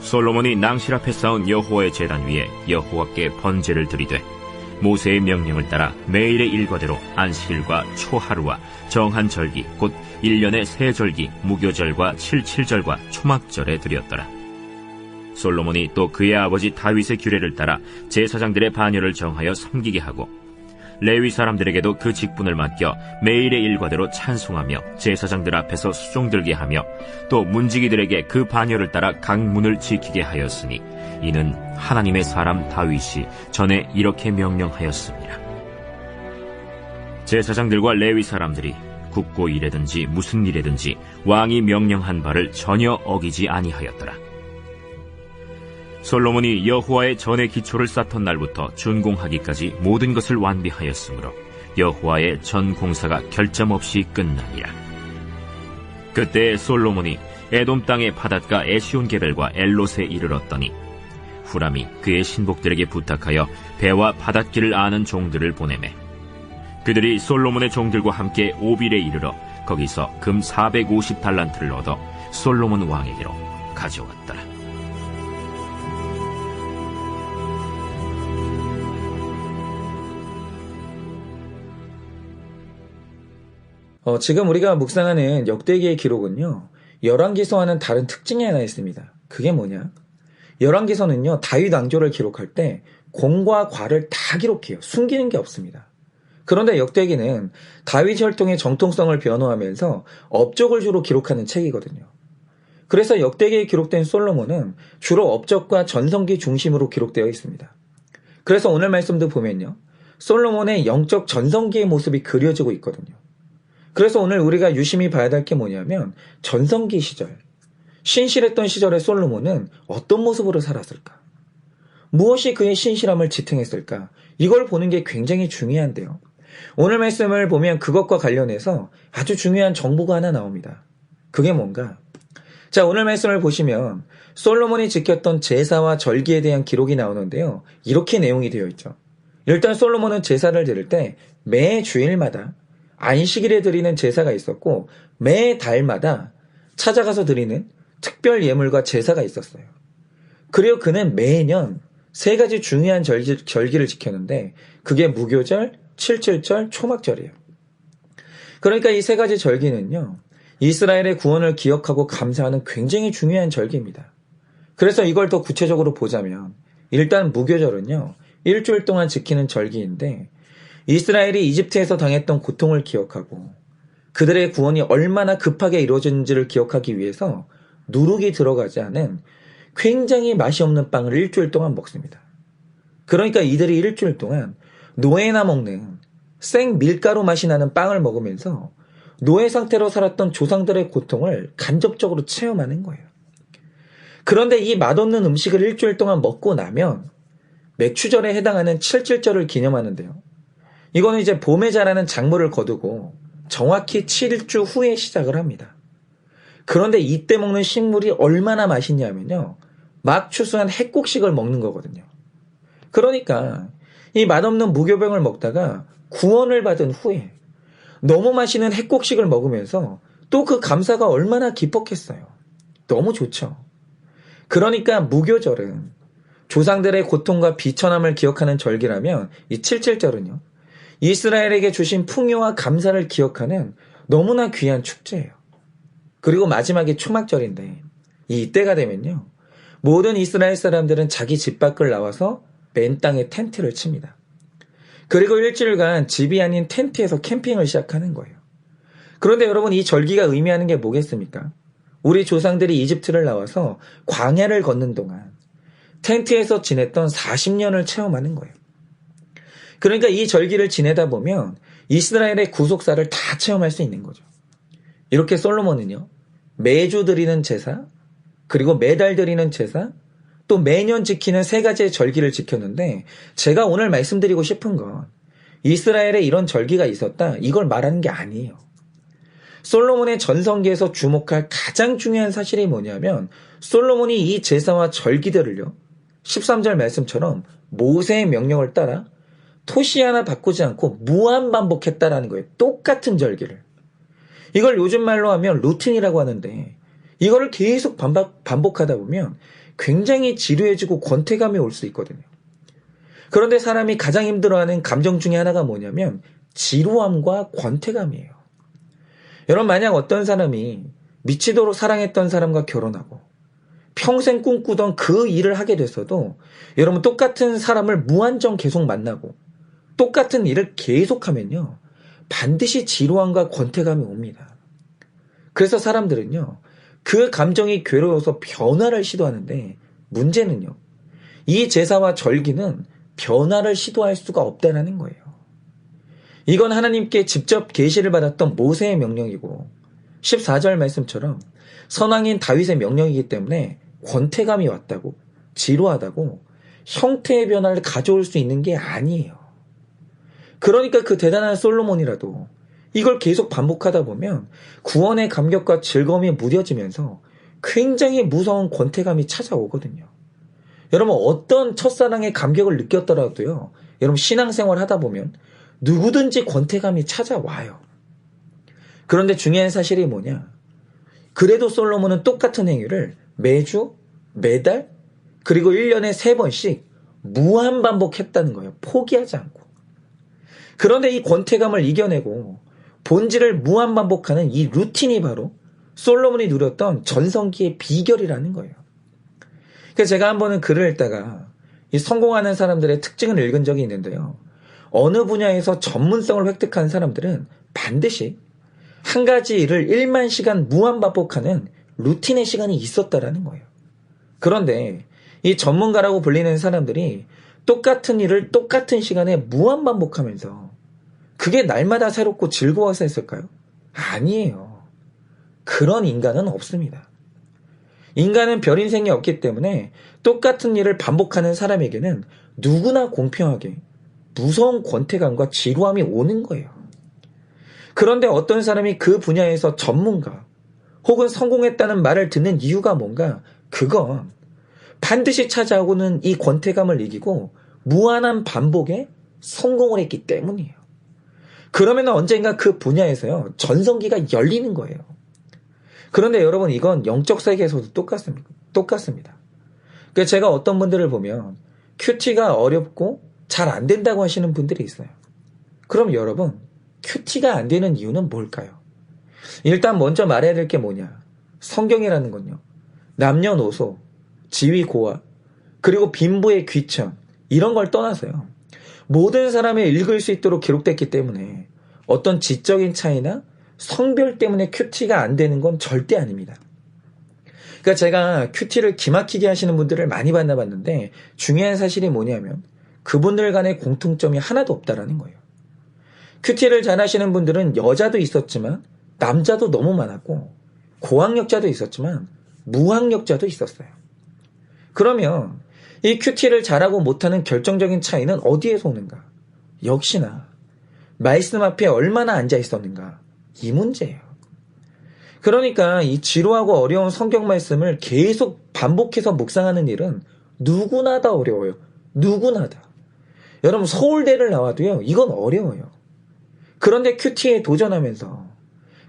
솔로몬이 낭실 앞에 쌓은 여호와의 제단 위에 여호와께 번제를 드리되 모세의 명령을 따라 매일의 일과대로 안식일과 초하루와 정한 절기 곧 1년의 세 절기 무교절과 칠칠절과 초막절에 드렸더라. 솔로몬이 또 그의 아버지 다윗의 규례를 따라 제사장들의 반열을 정하여 섬기게 하고 레위 사람들에게도 그 직분을 맡겨 매일의 일과대로 찬송하며 제사장들 앞에서 수종들게 하며 또 문지기들에게 그 반열을 따라 각 문을 지키게 하였으니 이는 하나님의 사람 다윗이 전에 이렇게 명령하였습니다. 제사장들과 레위 사람들이 국고 일에든지 무슨 일에든지 왕이 명령한 바를 전혀 어기지 아니하였더라. 솔로몬이 여호와의 전의 기초를 쌓던 날부터 준공하기까지 모든 것을 완비하였으므로 여호와의 전 공사가 결점 없이 끝나니라. 그때 솔로몬이 에돔 땅의 바닷가 에시온 게벨과 엘롯에 이르렀더니 후람이 그의 신복들에게 부탁하여 배와 바닷길을 아는 종들을 보내매 그들이 솔로몬의 종들과 함께 오빌에 이르러 거기서 금 450달란트를 얻어 솔로몬 왕에게로 가져왔더라. 어, 지금 우리가 묵상하는 역대기의 기록은요, 열왕기서와는 다른 특징이 하나 있습니다. 그게 뭐냐? 열왕기서는요, 다윗 왕조를 기록할 때 공과 과를 다 기록해요. 숨기는 게 없습니다. 그런데 역대기는 다윗 혈통의 정통성을 변호하면서 업적을 주로 기록하는 책이거든요. 그래서 역대기에 기록된 솔로몬은 주로 업적과 전성기 중심으로 기록되어 있습니다. 그래서 오늘 말씀도 보면요. 솔로몬의 영적 전성기의 모습이 그려지고 있거든요. 그래서 오늘 우리가 유심히 봐야 될 게 뭐냐면 전성기 시절, 신실했던 시절의 솔로몬은 어떤 모습으로 살았을까? 무엇이 그의 신실함을 지탱했을까? 이걸 보는 게 굉장히 중요한데요. 오늘 말씀을 보면 그것과 관련해서 아주 중요한 정보가 하나 나옵니다. 그게 뭔가? 자, 오늘 말씀을 보시면 솔로몬이 지켰던 제사와 절기에 대한 기록이 나오는데요. 이렇게 내용이 되어 있죠. 일단 솔로몬은 제사를 드릴 때 매 주일마다 안식일에 드리는 제사가 있었고 매 달마다 찾아가서 드리는 특별 예물과 제사가 있었어요. 그리고 그는 매년 세 가지 중요한 절기, 절기를 지켰는데 그게 무교절, 칠칠절, 초막절이에요. 그러니까 이 세 가지 절기는요. 이스라엘의 구원을 기억하고 감사하는 굉장히 중요한 절기입니다. 그래서 이걸 더 구체적으로 보자면 일단 무교절은요. 일주일 동안 지키는 절기인데 이스라엘이 이집트에서 당했던 고통을 기억하고 그들의 구원이 얼마나 급하게 이루어졌는지를 기억하기 위해서 누룩이 들어가지 않은 굉장히 맛이 없는 빵을 일주일 동안 먹습니다. 그러니까 이들이 일주일 동안 노예나 먹는 생 밀가루 맛이 나는 빵을 먹으면서 노예 상태로 살았던 조상들의 고통을 간접적으로 체험하는 거예요. 그런데 이 맛없는 음식을 일주일 동안 먹고 나면 맥추절에 해당하는 칠칠절을 기념하는데요. 이거는 이제 봄에 자라는 작물을 거두고 정확히 7주 후에 시작을 합니다. 그런데 이때 먹는 식물이 얼마나 맛있냐면요. 막 추수한 핵곡식을 먹는 거거든요. 그러니까 이 맛없는 무교병을 먹다가 구원을 받은 후에 너무 맛있는 핵곡식을 먹으면서 또 그 감사가 얼마나 깊었겠어요. 너무 좋죠. 그러니까 무교절은 조상들의 고통과 비천함을 기억하는 절기라면 이 칠칠절은요. 이스라엘에게 주신 풍요와 감사를 기억하는 너무나 귀한 축제예요. 그리고 마지막에 초막절인데 이때가 되면요. 모든 이스라엘 사람들은 자기 집 밖을 나와서 맨 땅에 텐트를 칩니다. 그리고 일주일간 집이 아닌 텐트에서 캠핑을 시작하는 거예요. 그런데 여러분 이 절기가 의미하는 게 뭐겠습니까? 우리 조상들이 이집트를 나와서 광야를 걷는 동안 텐트에서 지냈던 40년을 체험하는 거예요. 그러니까 이 절기를 지내다 보면 이스라엘의 구속사를 다 체험할 수 있는 거죠. 이렇게 솔로몬은요, 매주 드리는 제사, 그리고 매달 드리는 제사, 또 매년 지키는 세 가지의 절기를 지켰는데, 제가 오늘 말씀드리고 싶은 건, 이스라엘에 이런 절기가 있었다, 이걸 말하는 게 아니에요. 솔로몬의 전성기에서 주목할 가장 중요한 사실이 뭐냐면, 솔로몬이 이 제사와 절기들을요, 13절 말씀처럼 모세의 명령을 따라 토시 하나 바꾸지 않고 무한 반복했다라는 거예요. 똑같은 절기를. 이걸 요즘 말로 하면 루틴이라고 하는데 이거를 계속 반복, 반복하다 보면 굉장히 지루해지고 권태감이 올 수 있거든요. 그런데 사람이 가장 힘들어하는 감정 중에 하나가 뭐냐면 지루함과 권태감이에요. 여러분 만약 어떤 사람이 미치도록 사랑했던 사람과 결혼하고 평생 꿈꾸던 그 일을 하게 됐어도 여러분 똑같은 사람을 무한정 계속 만나고 똑같은 일을 계속하면요 반드시 지루함과 권태감이 옵니다. 그래서 사람들은요 그 감정이 괴로워서 변화를 시도하는데 문제는요 이 제사와 절기는 변화를 시도할 수가 없다는 거예요. 이건 하나님께 직접 계시를 받았던 모세의 명령이고 14절 말씀처럼 선왕인 다윗의 명령이기 때문에 권태감이 왔다고 지루하다고 형태의 변화를 가져올 수 있는 게 아니에요. 그러니까 그 대단한 솔로몬이라도 이걸 계속 반복하다 보면 구원의 감격과 즐거움이 무뎌지면서 굉장히 무서운 권태감이 찾아오거든요. 여러분 어떤 첫사랑의 감격을 느꼈더라도요. 여러분 신앙생활 하다 보면 누구든지 권태감이 찾아와요. 그런데 중요한 사실이 뭐냐? 그래도 솔로몬은 똑같은 행위를 매주, 매달, 그리고 1년에 3번씩 무한 반복했다는 거예요. 포기하지 않고. 그런데 이 권태감을 이겨내고 본질을 무한 반복하는 이 루틴이 바로 솔로몬이 누렸던 전성기의 비결이라는 거예요. 그래서 제가 한 번은 글을 읽다가 이 성공하는 사람들의 특징을 읽은 적이 있는데요. 어느 분야에서 전문성을 획득한 사람들은 반드시 한 가지 일을 1만 시간 무한 반복하는 루틴의 시간이 있었다라는 거예요. 그런데 이 전문가라고 불리는 사람들이 똑같은 일을 똑같은 시간에 무한 반복하면서 그게 날마다 새롭고 즐거워서 했을까요? 아니에요. 그런 인간은 없습니다. 인간은 별 인생이 없기 때문에 똑같은 일을 반복하는 사람에게는 누구나 공평하게 무서운 권태감과 지루함이 오는 거예요. 그런데 어떤 사람이 그 분야에서 전문가 혹은 성공했다는 말을 듣는 이유가 뭔가 그건 반드시 찾아오는 이 권태감을 이기고 무한한 반복에 성공을 했기 때문이에요. 그러면 언젠가 그 분야에서요 전성기가 열리는 거예요. 그런데 여러분 이건 영적 세계에서도 똑같습니다. 똑같습니다. 그러니까 제가 어떤 분들을 보면 큐티가 어렵고 잘 안 된다고 하시는 분들이 있어요. 그럼 여러분 큐티가 안 되는 이유는 뭘까요? 일단 먼저 말해야 될 게 뭐냐? 성경이라는 건요. 남녀노소, 지위 고하, 그리고 빈부의 귀천 이런 걸 떠나서요. 모든 사람이 읽을 수 있도록 기록됐기 때문에 어떤 지적인 차이나 성별 때문에 큐티가 안 되는 건 절대 아닙니다. 그러니까 제가 큐티를 기막히게 하시는 분들을 많이 만나봤는데 중요한 사실이 뭐냐면 그분들 간의 공통점이 하나도 없다라는 거예요. 큐티를 잘 하시는 분들은 여자도 있었지만 남자도 너무 많았고 고학력자도 있었지만 무학력자도 있었어요. 그러면 이 큐티를 잘하고 못하는 결정적인 차이는 어디에서 오는가? 역시나 말씀 앞에 얼마나 앉아 있었는가? 이 문제예요. 그러니까 이 지루하고 어려운 성경 말씀을 계속 반복해서 묵상하는 일은 누구나 다 어려워요. 누구나 다. 여러분 서울대를 나와도요. 이건 어려워요. 그런데 큐티에 도전하면서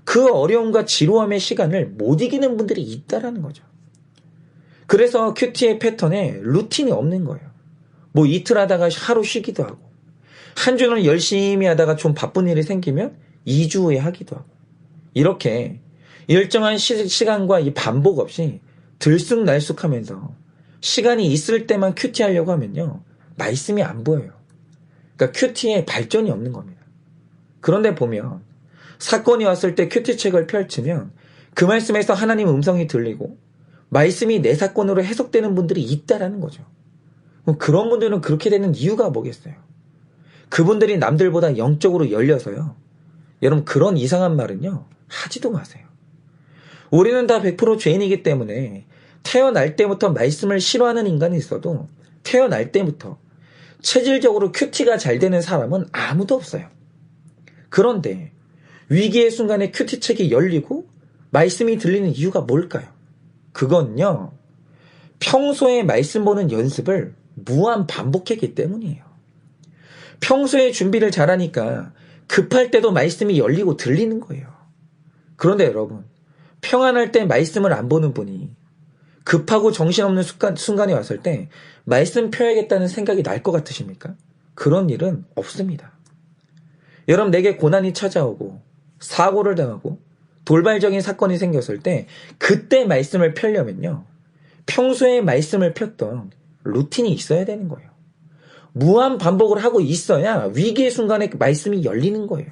그 어려움과 지루함의 시간을 못 이기는 분들이 있다라는 거죠. 그래서 큐티의 패턴에 루틴이 없는 거예요. 뭐 이틀 하다가 하루 쉬기도 하고 한 주는 열심히 하다가 좀 바쁜 일이 생기면 2주 후에 하기도 하고 이렇게 일정한 시, 간과이 반복 없이 들쑥날쑥 하면서 시간이 있을 때만 큐티 하려고 하면요 말씀이 안 보여요. 그러니까 큐티에 발전이 없는 겁니다. 그런데 보면 사건이 왔을 때 큐티 책을 펼치면 그 말씀에서 하나님 음성이 들리고 말씀이 내 사건으로 해석되는 분들이 있다라는 거죠. 그런 분들은 그렇게 되는 이유가 뭐겠어요? 그분들이 남들보다 영적으로 열려서요. 여러분 그런 이상한 말은요. 하지도 마세요. 우리는 다 100% 죄인이기 때문에 태어날 때부터 말씀을 싫어하는 인간이 있어도 태어날 때부터 체질적으로 큐티가 잘 되는 사람은 아무도 없어요. 그런데 위기의 순간에 큐티책이 열리고 말씀이 들리는 이유가 뭘까요? 그건요, 평소에 말씀 보는 연습을 무한 반복했기 때문이에요. 평소에 준비를 잘하니까 급할 때도 말씀이 열리고 들리는 거예요. 그런데 여러분, 평안할 때 말씀을 안 보는 분이 급하고 정신없는 순간, 순간이 왔을 때 말씀 펴야겠다는 생각이 날 것 같으십니까? 그런 일은 없습니다. 여러분 내게 고난이 찾아오고 사고를 당하고 돌발적인 사건이 생겼을 때 그때 말씀을 펴려면요. 평소에 말씀을 폈던 루틴이 있어야 되는 거예요. 무한 반복을 하고 있어야 위기의 순간에 그 말씀이 열리는 거예요.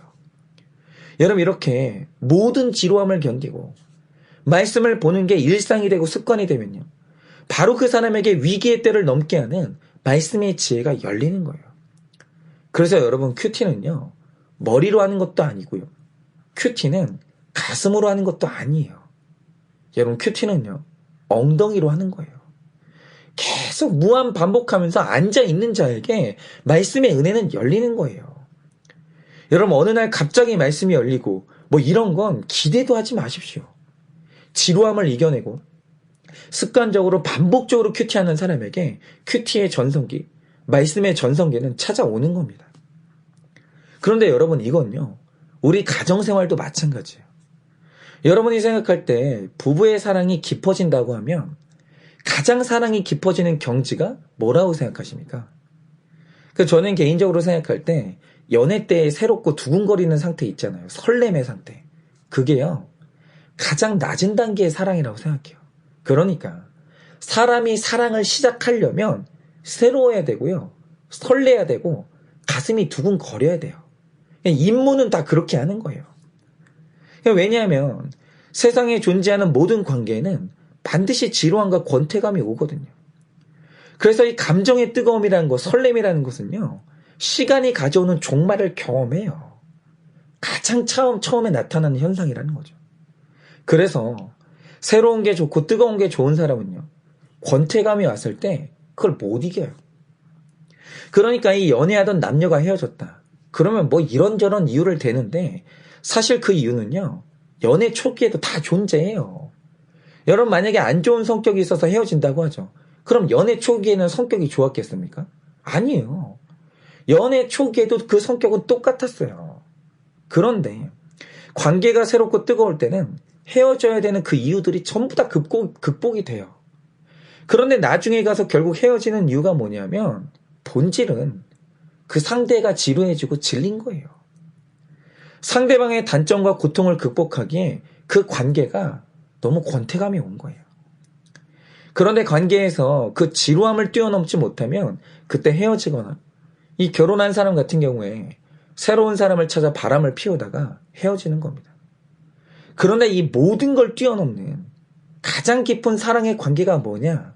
여러분 이렇게 모든 지루함을 견디고 말씀을 보는 게 일상이 되고 습관이 되면요. 바로 그 사람에게 위기의 때를 넘게 하는 말씀의 지혜가 열리는 거예요. 그래서 여러분 큐티는요. 머리로 하는 것도 아니고요. 큐티는 가슴으로 하는 것도 아니에요. 여러분 큐티는요. 엉덩이로 하는 거예요. 계속 무한 반복하면서 앉아 있는 자에게 말씀의 은혜는 열리는 거예요. 여러분 어느 날 갑자기 말씀이 열리고 뭐 이런 건 기대도 하지 마십시오. 지루함을 이겨내고 습관적으로 반복적으로 큐티하는 사람에게 큐티의 전성기, 말씀의 전성기는 찾아오는 겁니다. 그런데 여러분 이건요. 우리 가정생활도 마찬가지예요. 여러분이 생각할 때 부부의 사랑이 깊어진다고 하면 가장 사랑이 깊어지는 경지가 뭐라고 생각하십니까? 그 저는 개인적으로 생각할 때 연애 때 새롭고 두근거리는 상태 있잖아요. 설렘의 상태. 그게요. 가장 낮은 단계의 사랑이라고 생각해요. 그러니까 사람이 사랑을 시작하려면 새로워야 되고요. 설레야 되고 가슴이 두근거려야 돼요. 인문은 다 그렇게 하는 거예요. 왜냐하면 세상에 존재하는 모든 관계에는 반드시 지루함과 권태감이 오거든요. 그래서 이 감정의 뜨거움이라는 것, 설렘이라는 것은요, 시간이 가져오는 종말을 경험해요. 가장 처음, 처음에 나타나는 현상이라는 거죠. 그래서 새로운 게 좋고 뜨거운 게 좋은 사람은요, 권태감이 왔을 때 그걸 못 이겨요. 그러니까 이 연애하던 남녀가 헤어졌다. 그러면 뭐 이런저런 이유를 대는데 사실 그 이유는요, 연애 초기에도 다 존재해요. 여러분 만약에 안 좋은 성격이 있어서 헤어진다고 하죠. 그럼 연애 초기에는 성격이 좋았겠습니까? 아니에요. 연애 초기에도 그 성격은 똑같았어요. 그런데 관계가 새롭고 뜨거울 때는 헤어져야 되는 그 이유들이 전부 다 극복, 극복이 돼요. 그런데 나중에 가서 결국 헤어지는 이유가 뭐냐면 본질은 그 상대가 지루해지고 질린 거예요. 상대방의 단점과 고통을 극복하기에 그 관계가 너무 권태감이 온 거예요. 그런데 관계에서 그 지루함을 뛰어넘지 못하면 그때 헤어지거나 이 결혼한 사람 같은 경우에 새로운 사람을 찾아 바람을 피우다가 헤어지는 겁니다. 그런데 이 모든 걸 뛰어넘는 가장 깊은 사랑의 관계가 뭐냐?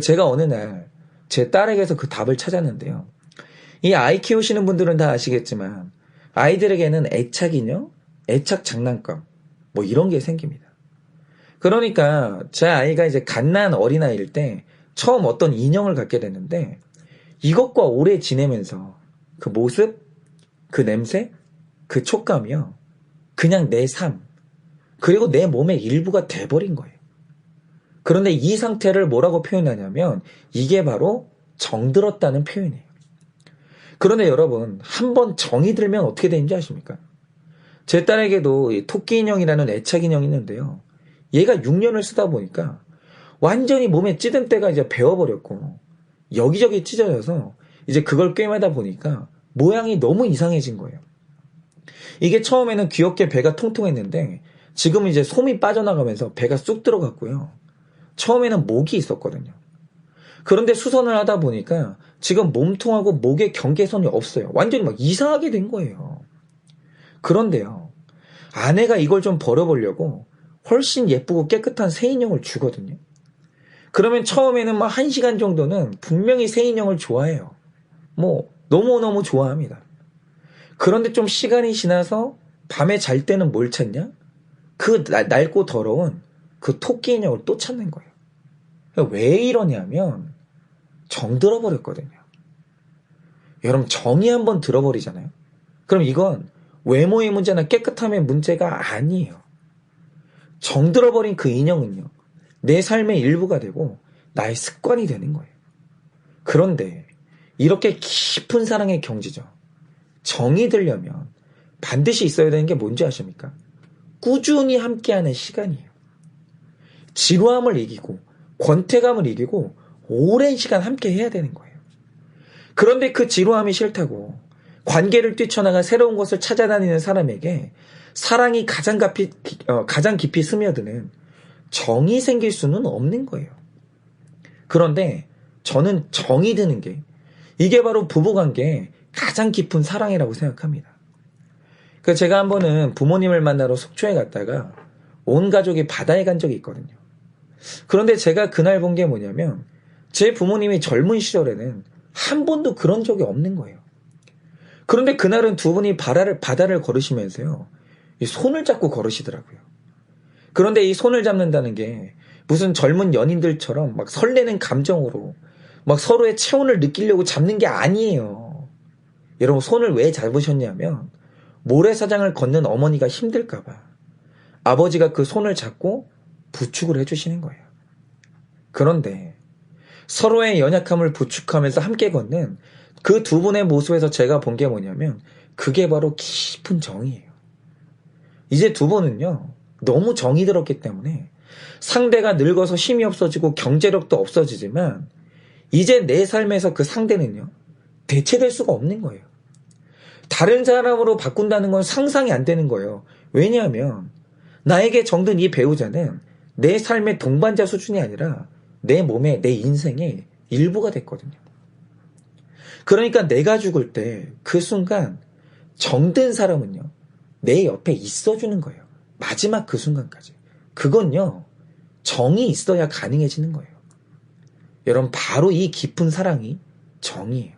제가 어느 날 제 딸에게서 그 답을 찾았는데요. 이 아이 키우시는 분들은 다 아시겠지만 아이들에게는 애착 인형, 애착 장난감 뭐 이런 게 생깁니다. 그러니까 제 아이가 이제 갓난 어린아이일 때 처음 어떤 인형을 갖게 됐는데 이것과 오래 지내면서 그 모습, 그 냄새, 그 촉감이요. 그냥 내 삶, 그리고 내 몸의 일부가 돼버린 거예요. 그런데 이 상태를 뭐라고 표현하냐면 이게 바로 정들었다는 표현이에요. 그런데 여러분, 한 번 정이 들면 어떻게 되는지 아십니까? 제 딸에게도 토끼 인형이라는 애착 인형이 있는데요. 얘가 6년을 쓰다 보니까 완전히 몸에 찌든 때가 이제 배워버렸고 여기저기 찢어져서 이제 그걸 꿰매다 보니까 모양이 너무 이상해진 거예요. 이게 처음에는 귀엽게 배가 통통했는데 지금 이제 솜이 빠져나가면서 배가 쑥 들어갔고요. 처음에는 목이 있었거든요. 그런데 수선을 하다 보니까 지금 몸통하고 목의 경계선이 없어요. 완전히 막 이상하게 된 거예요. 그런데요. 아내가 이걸 좀 버려보려고 훨씬 예쁘고 깨끗한 새 인형을 주거든요. 그러면 처음에는 막 한 시간 정도는 분명히 새 인형을 좋아해요. 뭐, 너무너무 좋아합니다. 그런데 좀 시간이 지나서 밤에 잘 때는 뭘 찾냐? 그 낡고 더러운 그 토끼 인형을 또 찾는 거예요. 왜 이러냐면 정 들어 버렸거든요. 여러분 정이 한번 들어버리잖아요. 그럼 이건 외모의 문제나 깨끗함의 문제가 아니에요. 정 들어 버린 그 인형은요. 내 삶의 일부가 되고 나의 습관이 되는 거예요. 그런데 이렇게 깊은 사랑의 경지죠. 정이 들려면 반드시 있어야 되는 게 뭔지 아십니까? 꾸준히 함께하는 시간이에요. 지루함을 이기고 권태감을 이기고 오랜 시간 함께 해야 되는 거예요. 그런데 그 지루함이 싫다고 관계를 뛰쳐나가 새로운 것을 찾아다니는 사람에게 사랑이 가장 깊이, 어, 가장 깊이 스며드는 정이 생길 수는 없는 거예요. 그런데 저는 정이 드는 게 이게 바로 부부관계의 가장 깊은 사랑이라고 생각합니다. 그 제가 한 번은 부모님을 만나러 속초에 갔다가 온 가족이 바다에 간 적이 있거든요. 그런데 제가 그날 본 게 뭐냐면 제 부모님이 젊은 시절에는 한 번도 그런 적이 없는 거예요. 그런데 그날은 두 분이 바다를, 바다를 걸으시면서요. 이 손을 잡고 걸으시더라고요. 그런데 이 손을 잡는다는 게 무슨 젊은 연인들처럼 막 설레는 감정으로 막 서로의 체온을 느끼려고 잡는 게 아니에요. 여러분 손을 왜 잡으셨냐면 모래사장을 걷는 어머니가 힘들까봐 아버지가 그 손을 잡고 부축을 해주시는 거예요. 그런데 서로의 연약함을 부축하면서 함께 걷는 그 두 분의 모습에서 제가 본 게 뭐냐면 그게 바로 깊은 정이에요. 이제 두 분은요 너무 정이 들었기 때문에 상대가 늙어서 힘이 없어지고 경제력도 없어지지만 이제 내 삶에서 그 상대는요 대체될 수가 없는 거예요. 다른 사람으로 바꾼다는 건 상상이 안 되는 거예요. 왜냐하면 나에게 정든 이 배우자는 내 삶의 동반자 수준이 아니라 내 몸에 내 인생의 일부가 됐거든요. 그러니까 내가 죽을 때 그 순간 정든 사람은요 내 옆에 있어주는 거예요. 마지막 그 순간까지. 그건요 정이 있어야 가능해지는 거예요. 여러분 바로 이 깊은 사랑이 정이에요.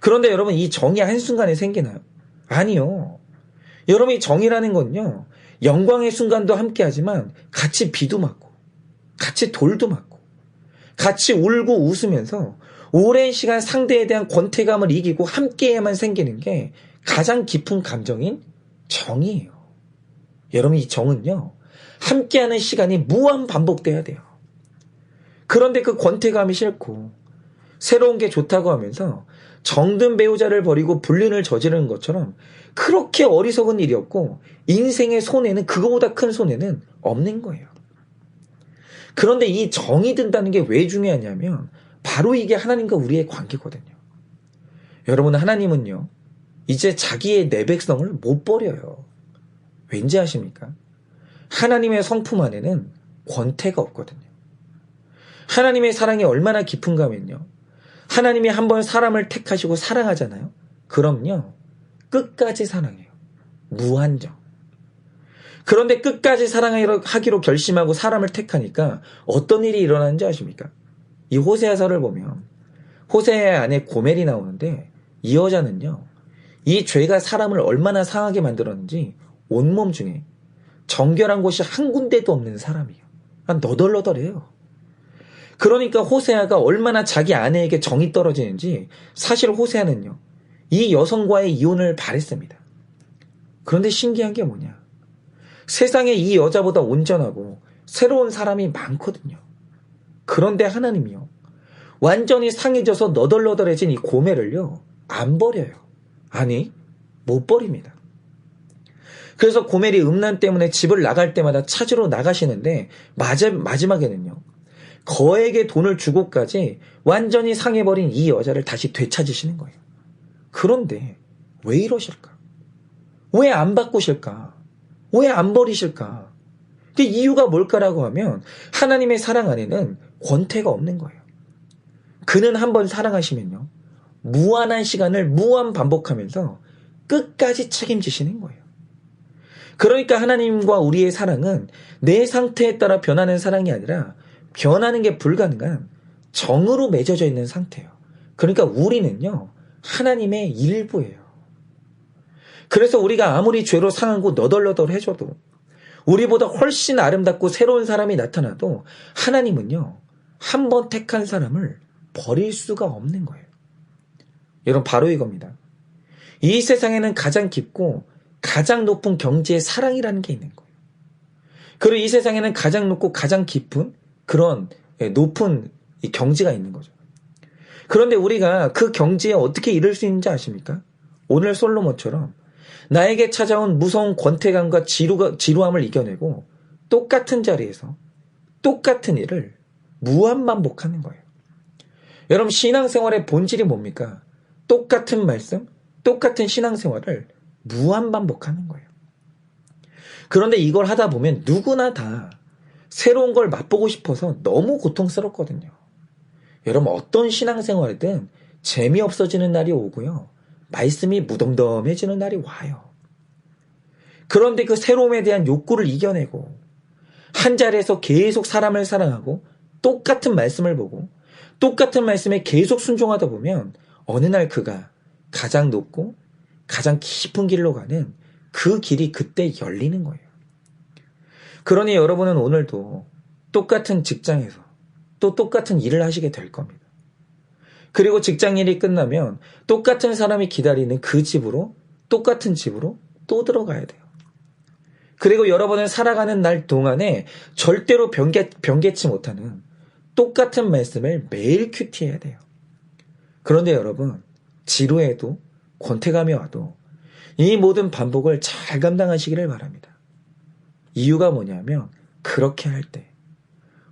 그런데 여러분 이 정이 한순간에 생기나요? 아니요. 여러분 이 정이라는 건요. 영광의 순간도 함께 하지만 같이 비도 맞고 같이 돌도 맞고 같이 울고 웃으면서 오랜 시간 상대에 대한 권태감을 이기고 함께해야만 생기는 게 가장 깊은 감정인 정이에요. 여러분 이 정은요. 함께하는 시간이 무한 반복돼야 돼요. 그런데 그 권태감이 싫고 새로운 게 좋다고 하면서 정든 배우자를 버리고 불륜을 저지르는 것처럼 그렇게 어리석은 일이었고 인생의 손해는 그거보다 큰 손해는 없는 거예요. 그런데 이 정이 든다는 게 왜 중요하냐면 바로 이게 하나님과 우리의 관계거든요. 여러분 하나님은요. 이제 자기의 내 백성을 못 버려요. 왠지 아십니까? 하나님의 성품 안에는 권태가 없거든요. 하나님의 사랑이 얼마나 깊은가 하면요. 하나님이 한 번 사람을 택하시고 사랑하잖아요. 그럼요. 끝까지 사랑해요. 무한정. 그런데 끝까지 사랑하기로 결심하고 사람을 택하니까 어떤 일이 일어나는지 아십니까? 이 호세아서를 보면 호세아 안에 고멜이 나오는데 이 여자는요. 이 죄가 사람을 얼마나 상하게 만들었는지 온몸 중에 정결한 곳이 한 군데도 없는 사람이에요. 너덜너덜해요. 그러니까 호세아가 얼마나 자기 아내에게 정이 떨어지는지 사실 호세아는요. 이 여성과의 이혼을 바랬습니다. 그런데 신기한 게 뭐냐? 세상에 이 여자보다 온전하고 새로운 사람이 많거든요. 그런데 하나님이요. 완전히 상해져서 너덜너덜해진 이 고매를요. 안 버려요. 아니, 못 버립니다. 그래서 고멜이 음란 때문에 집을 나갈 때마다 찾으러 나가시는데 마지막에는요. 거액의 돈을 주고까지 완전히 상해버린 이 여자를 다시 되찾으시는 거예요. 그런데 왜 이러실까? 왜 안 바꾸실까? 왜 안 버리실까? 그 이유가 뭘까라고 하면 하나님의 사랑 안에는 권태가 없는 거예요. 그는 한번 사랑하시면요. 무한한 시간을 무한 반복하면서 끝까지 책임지시는 거예요. 그러니까 하나님과 우리의 사랑은 내 상태에 따라 변하는 사랑이 아니라 변하는 게 불가능한 정으로 맺어져 있는 상태예요. 그러니까 우리는요, 하나님의 일부예요. 그래서 우리가 아무리 죄로 상하고 너덜너덜 해줘도 우리보다 훨씬 아름답고 새로운 사람이 나타나도 하나님은요, 한 번 택한 사람을 버릴 수가 없는 거예요. 여러분, 바로 이겁니다. 이 세상에는 가장 깊고 가장 높은 경지의 사랑이라는 게 있는 거예요. 그리고 이 세상에는 가장 높고 가장 깊은 그런 예, 높은 경지가 있는 거죠. 그런데 우리가 그 경지에 어떻게 이룰 수 있는지 아십니까? 오늘 솔로몬처럼 나에게 찾아온 무서운 권태감과 지루, 지루함을 이겨내고 똑같은 자리에서 똑같은 일을 무한반복하는 거예요. 여러분 신앙생활의 본질이 뭡니까? 똑같은 말씀, 똑같은 신앙생활을 무한반복하는 거예요. 그런데 이걸 하다 보면 누구나 다 새로운 걸 맛보고 싶어서 너무 고통스럽거든요. 여러분 어떤 신앙생활이든 재미없어지는 날이 오고요. 말씀이 무덤덤해지는 날이 와요. 그런데 그 새로움에 대한 욕구를 이겨내고 한 자리에서 계속 사람을 사랑하고 똑같은 말씀을 보고 똑같은 말씀에 계속 순종하다 보면 어느 날 그가 가장 높고 가장 깊은 길로 가는 그 길이 그때 열리는 거예요. 그러니 여러분은 오늘도 똑같은 직장에서 또 똑같은 일을 하시게 될 겁니다. 그리고 직장 일이 끝나면 똑같은 사람이 기다리는 그 집으로 똑같은 집으로 또 들어가야 돼요. 그리고 여러분은 살아가는 날 동안에 절대로 변개, 변개치 못하는 똑같은 말씀을 매일 큐티해야 돼요. 그런데 여러분, 지루해도 권태감이 와도 이 모든 반복을 잘 감당하시기를 바랍니다. 이유가 뭐냐면 그렇게 할 때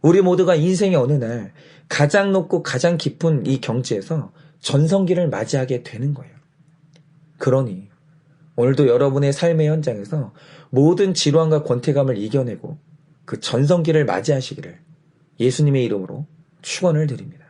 우리 모두가 인생의 어느 날 가장 높고 가장 깊은 이 경지에서 전성기를 맞이하게 되는 거예요. 그러니 오늘도 여러분의 삶의 현장에서 모든 지루함과 권태감을 이겨내고 그 전성기를 맞이하시기를 예수님의 이름으로 축원을 드립니다.